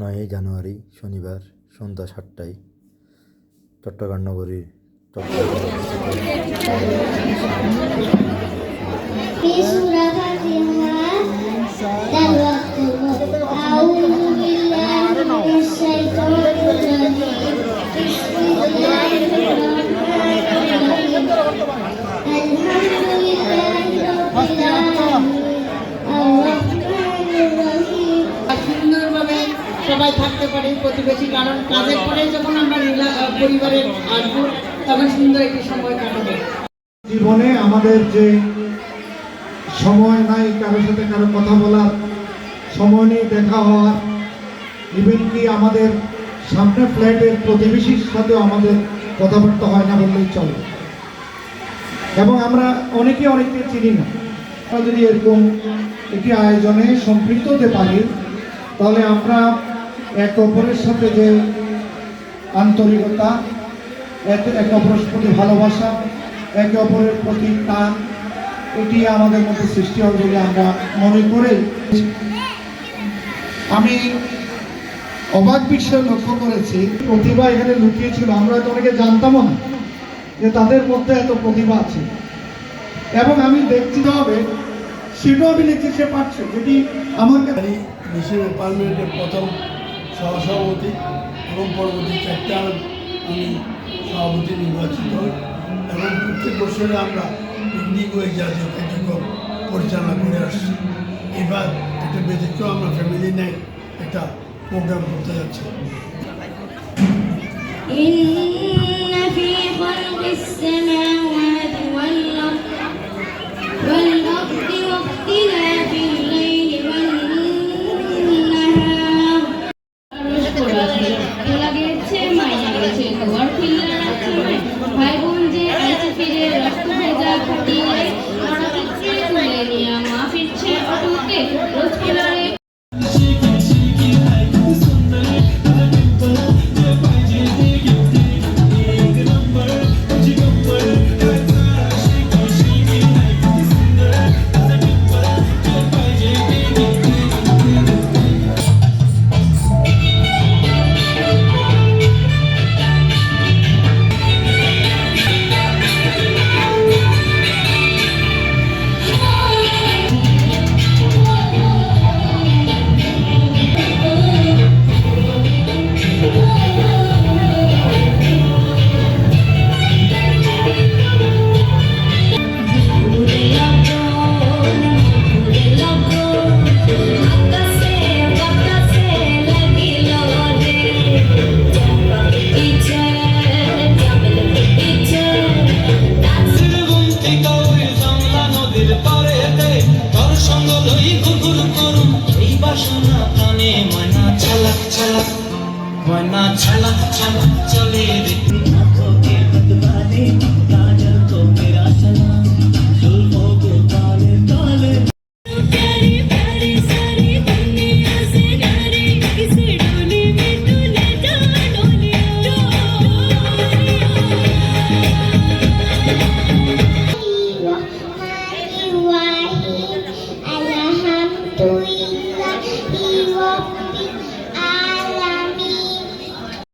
নয়ই জানুয়ারি শনিবার সন্ধ্যা সাতটায়। চট্টগ্রাম নগরীর في সবাই থাকতে পারে প্রতিবেশী, কারণ কাজের পরে যখন আমরা পরিবারের আসব, তখন সুন্দর একটি সময় কাটাবো। জীবনে আমাদের যে সময় নাই, কারোর সাথে কারও কথা বলার সময় নেই, দেখা হওয়ার ইভেন কি আমাদের সামনে ফ্ল্যাটের প্রতিবেশীর সাথেও আমাদের কথাবার্তা হয় না বললেই চলে। এবং আমরা অনেকে অনেককে চিনি না। আমরা যদি এরকম একটি আয়োজনে সম্পৃক্ত হতে পারি, তাহলে আমরা এক অপরের সাথে যে আন্তরিকতা, একে একে অপরের প্রতি ভালোবাসা, একে অপরের প্রতি টান, এটি আমাদের মধ্যে সৃষ্টি হবে বলে আমরা মনে করে আমি অবাক বিষয় লক্ষ্য করেছি। প্রতিভা এখানে লুকিয়ে ছিল, আমরা তো অনেকে জানতামও না যে তাদের মধ্যে এত প্রতিভা আছে। এবং আমি দেখছি হবে, সেটাও আমি দেখছি, সে পারছে। যেটি আমার কাছে পার্লামেন্টের প্রথম সহসভাপতি এবং পরবর্তী চারটা আমি সভাপতি নির্বাচিত হই এবং প্রত্যেক বছরে আমরা পিকনিক ওই জাতীয় কার্যক্রম পরিচালনা করে আসছি। এবার একটা ব্যতিক্রম আমরা ফ্যামিলি নেয় একটা প্রোগ্রাম করতে যাচ্ছি। বাসনা প্রাণে ময়না ছালাক ছালাক ময়না ছালাক ছালাক চলে রে।